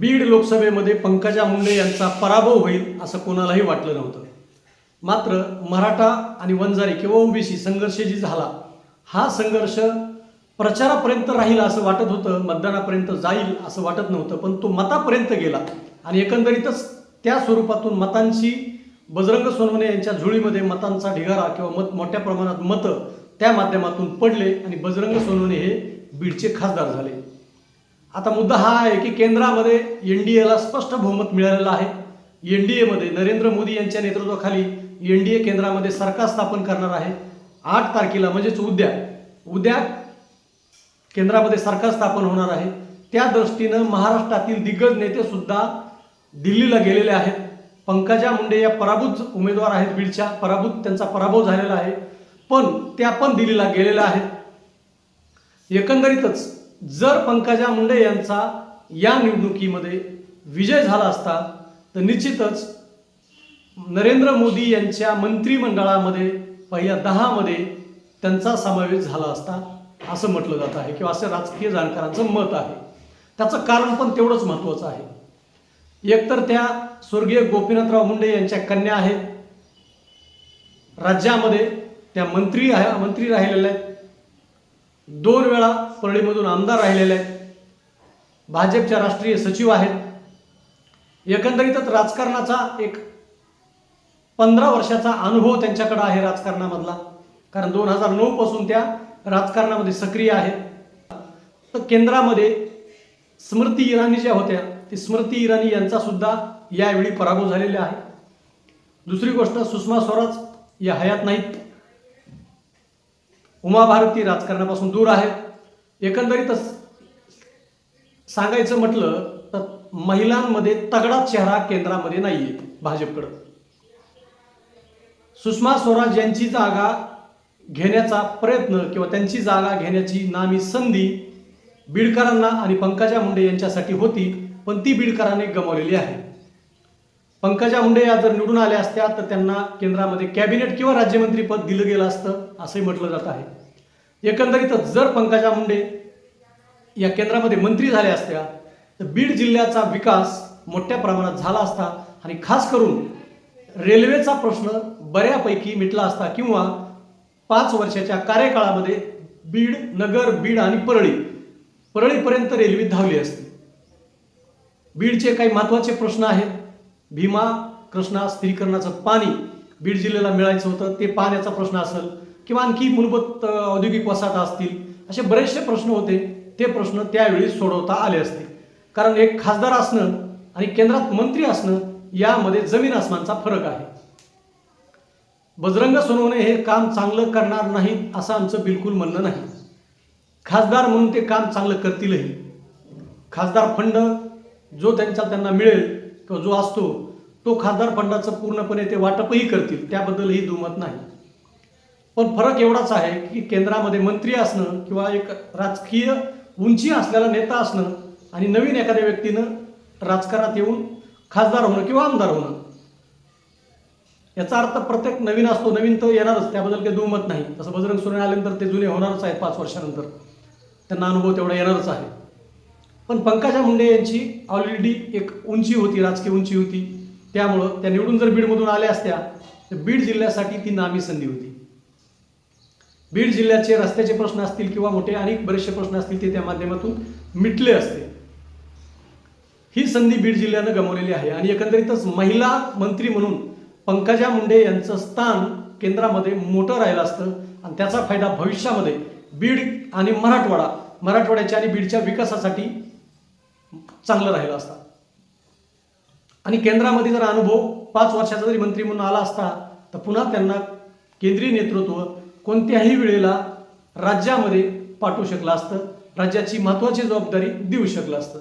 बीड लोकसभेमध्ये पंकजा मुंडे यांचा पराभव होईल असं कोणालाही वाटलं नव्हतं. मात्र मराठा आणि वंजारी किंवा ओबीसी संघर्ष जी झाला. हा संघर्ष प्रचारापर्यंत राहील असं वाटत होतं मतदानापर्यंत जाईल असं वाटत नव्हतं पण तो मतापर्यंत गेला. आणि एकंदरीतच त्या स्वरूपातून मतांची बजरंग सोनवणे यांच्या झुळीमध्ये मतांचा ढिगारा किंवा मत मोठ्या प्रमाणात मतं त्या माध्यमातून पडले आणि बजरंग सोनवणे हे बीडचे खासदार झाले. आता मुद्दा हा आहे की केंद्रामध्ये एन डी एला स्पष्ट बहुमत मिळालेलं आहे. एन डी एमध्ये नरेंद्र मोदी यांच्या नेतृत्वाखाली एन डी ए केंद्रामध्ये सरकार स्थापन करणार आहे. आठ तारखेला म्हणजेच उद्या उद्या केंद्रामध्ये सरकार स्थापन होणार आहे. त्या दृष्टीनं महाराष्ट्रातील दिग्गज नेते सुद्धा दिल्लीला गेलेले आहेत. पंकजा मुंडे या पराभूत उमेदवार आहेत बीडच्या पराभूत त्यांचा पराभव झालेला आहे. पण त्या पण दिल्लीला गेलेल्या आहेत. एकंदरीतच जर पंकजा मुंडे यांचा या निवडणुकीमध्ये विजय झाला असता तर निश्चितच नरेंद्र मोदी यांच्या मंत्रिमंडळामध्ये पहिल्या दहामध्ये त्यांचा समावेश झाला असता असं म्हटलं जात आहे किंवा असं राजकीय जाणकारांचं मत आहे. त्याचं कारण पण तेवढंच महत्त्वाचं आहे. एकतर त्या स्वर्गीय गोपीनाथराव मुंडे यांच्या कन्या आहेत. राज्यामध्ये त्या मंत्री आहे मंत्री राहिलेल्या आहेत. दोन वेळा परळीमधून आमदार राहिलेले आहेत. भाजपच्या राष्ट्रीय सचिव आहेत. एकंदरीतच राजकारणाचा एक पंधरा वर्षाचा अनुभव त्यांच्याकडे आहे राजकारणामधला. कारण दोन हजार नऊपासून त्या राजकारणामध्ये सक्रिय आहेत. तर केंद्रामध्ये स्मृती इराणी ज्या होत्या ती स्मृती इराणी यांचा सुद्धा यावेळी पराभव झालेला आहे. दुसरी गोष्ट सुषमा स्वराज या हयात नाहीत. उमा भारती राजकारणापासून दूर आहेत एकंदरीतच सांगायचं म्हटलं तर महिलांमध्ये तगडा चेहरा केंद्रामध्ये नाही आहे भाजपकडं. सुषमा स्वराज यांची जागा घेण्याचा प्रयत्न किंवा त्यांची जागा घेण्याची नामी संधी बीडकरांना आणि पंकजा मुंडे यांच्यासाठी होती पण ती बीडकरांनी गमावलेली आहे. पंकजा मुंडे या जर निवडून आल्या असत्या तर त्यांना केंद्रामध्ये कॅबिनेट किंवा राज्यमंत्रीपद दिलं गेलं असतं असंही म्हटलं जात आहे. एकंदरीतच जर पंकजा मुंडे या केंद्रामध्ये मंत्री झाल्या असत्या तर बीड जिल्ह्याचा विकास मोठ्या प्रमाणात झाला असता आणि खास करून रेल्वेचा प्रश्न बऱ्यापैकी मिटला असता किंवा पाच वर्षाच्या कार्यकाळामध्ये बीड नगर बीड आणि परळी परळीपर्यंत रेल्वे धावली असते. बीडचे काही महत्त्वाचे प्रश्न आहेत. भीमा कृष्णा स्थिरीकरणाचं पाणी बीड जिल्ह्याला मिळायचं होतं ते पाण्याचा प्रश्न असेल किंवा आणखी मूलभूत औद्योगिक वसाहता असतील असे बरेचसे प्रश्न होते. ते प्रश्न त्यावेळी सोडवता आले असते. कारण एक खासदार असणं आणि केंद्रात मंत्री असणं यामध्ये जमीन आसमानचा फरक आहे. बजरंग सोनवणे हे काम चांगलं करणार नाहीत असं आमचं बिलकुल म्हणणं नाही. खासदार म्हणून ते काम चांगलं करतीलही. खासदार फंड जो त्यांचा त्यांना मिळेल जो असतो तो खासदार फंडाचं पूर्णपणे ते वाटपही करतील. त्याबद्दलही दुमत नाही. पण फरक एवढाच आहे की केंद्रामध्ये मंत्री असणं किंवा एक राजकीय उंची असलेला नेता असणं आणि नवीन एखाद्या व्यक्तीनं राजकारणात येऊन खासदार होणं किंवा आमदार होणं याचा अर्थ प्रत्येक नवीन असतो नवीन तर येणारच. त्याबद्दल काही दुमत नाही. तसं बजरंग सोने आल्यानंतर ते जुने होणारच आहेत पाच वर्षानंतर. त्यांना अनुभव तेवढा येणारच आहे. पण पंकजा मुंडे यांची ऑलरेडी एक उंची होती राजकीय उंची होती. त्यामुळं त्या निवडून जर बीडमधून आल्या असत्या तर बीड जिल्ह्यासाठी ती नामी संधी होती. बीड जिल्ह्याचे रस्त्याचे प्रश्न असतील किंवा मोठे अनेक बरेचसे प्रश्न असतील ते त्या माध्यमातून मिटले असते. ही संधी बीड जिल्ह्यानं गमावलेली आहे आणि एकंदरीतच महिला मंत्री म्हणून पंकजा मुंडे यांचं स्थान केंद्रामध्ये मोठं राहिलं असतं आणि त्याचा फायदा भविष्यामध्ये बीड आणि मराठवाडा मराठवाड्याच्या आणि बीडच्या विकासासाठी चांगलं राहिलं असता. आणि केंद्रामध्ये जर अनुभव पाच वर्षाचा जरी मंत्री म्हणून आला असता तर पुन्हा त्यांना केंद्रीय नेतृत्व कोणत्याही वेळेला राज्यामध्ये पाठवू शकलं असतं राज्याची महत्त्वाची जबाबदारी देऊ शकलं असतं.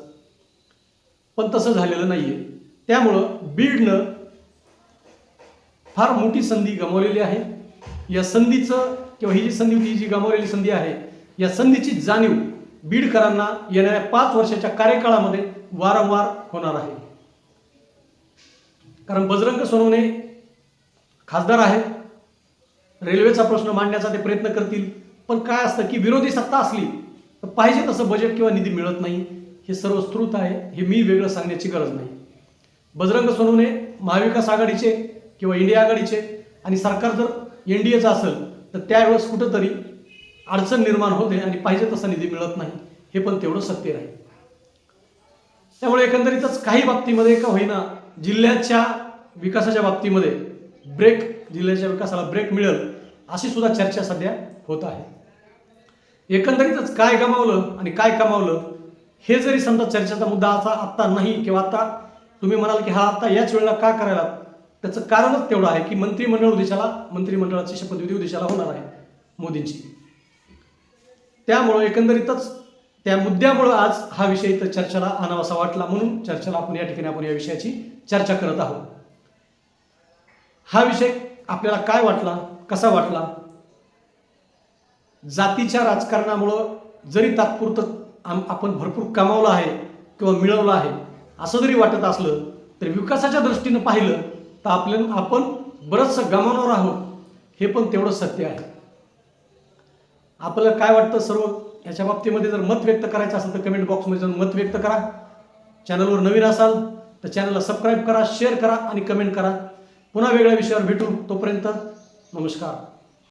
पण तसं झालेलं नाही आहे त्यामुळं बीडनं फार मोठी संधी गमावलेली आहे. या संधीचं किंवा ही जी संधी होती ही जी गमावलेली संधी आहे या संधीची जाणीव बीडकरांना येणाऱ्या पाच वर्षाच्या कार्यकाळामध्ये वारंवार होणार आहे. कारण बजरंग सोनवणे खासदार आहेत. रेल्वेचा प्रश्न मांडण्याचा ते प्रयत्न करतील. पण काय असतं की विरोधी सत्ता असली तर पाहिजे तसं बजेट किंवा निधी मिळत नाही. हे सर्व स्त्रोत आहे. हे मी वेगळं सांगण्याची गरज नाही. बजरंग सोनवणे महाविकास आघाडीचे किंवा इंडिया आघाडीचे आणि सरकार जर एन डी एचं असेल तर त्यावेळेस कुठंतरी अडचण निर्माण होते आणि पाहिजे तसा निधी मिळत नाही हे पण तेवढं सत्य राहील. त्यामुळे एकंदरीतच काही बाबतीमध्ये का होईना जिल्ह्याच्या विकासाच्या बाबतीमध्ये ब्रेक जिल्ह्याच्या विकासाला ब्रेक मिळेल अशी सुद्धा चर्चा सध्या होत आहे. एकंदरीतच काय गमावलं आणि काय कमावलं हे जरी समजा चर्चेचा मुद्दा असा आत्ता नाही किंवा आता तुम्ही म्हणाल की हा आत्ता याच वेळेला का करायला? त्याचं कारणच तेवढं आहे की मंत्रिमंडळ उद्देशाला मंत्रिमंडळाची शपथविधी उद्देशाला होणार आहे मोदींची. त्यामुळं एकंदरीतच त्या मुद्द्यामुळं आज हा विषय इथं चर्चेला आणावासा वाटला म्हणून चर्चेला आपण या ठिकाणी आपण या विषयाची चर्चा करत आहोत. हा विषय आपल्याला काय वाटला कसा वाटला? जातीच्या राजकारणामुळं जरी तात्पुरतं आम आपण भरपूर कमावलं आहे किंवा मिळवलं आहे असं जरी वाटत असलं तरी विकासाच्या दृष्टीनं पाहिलं तर आपल्या आपण बरंचसं गमावणार आहोत हे पण तेवढं सत्य आहे. आपल्याला काय वाटतं सर्व? याच्या बाबतीमध्ये जर मत व्यक्त करायचं असेल तर कमेंट बॉक्समध्ये जाऊन मत व्यक्त करा. चॅनलवर नवीन असाल तर चॅनलला सबस्क्राईब करा शेअर करा आणि कमेंट करा. पुन्हा वेगळ्या विषयावर भेटू तोपर्यंत नमस्कार.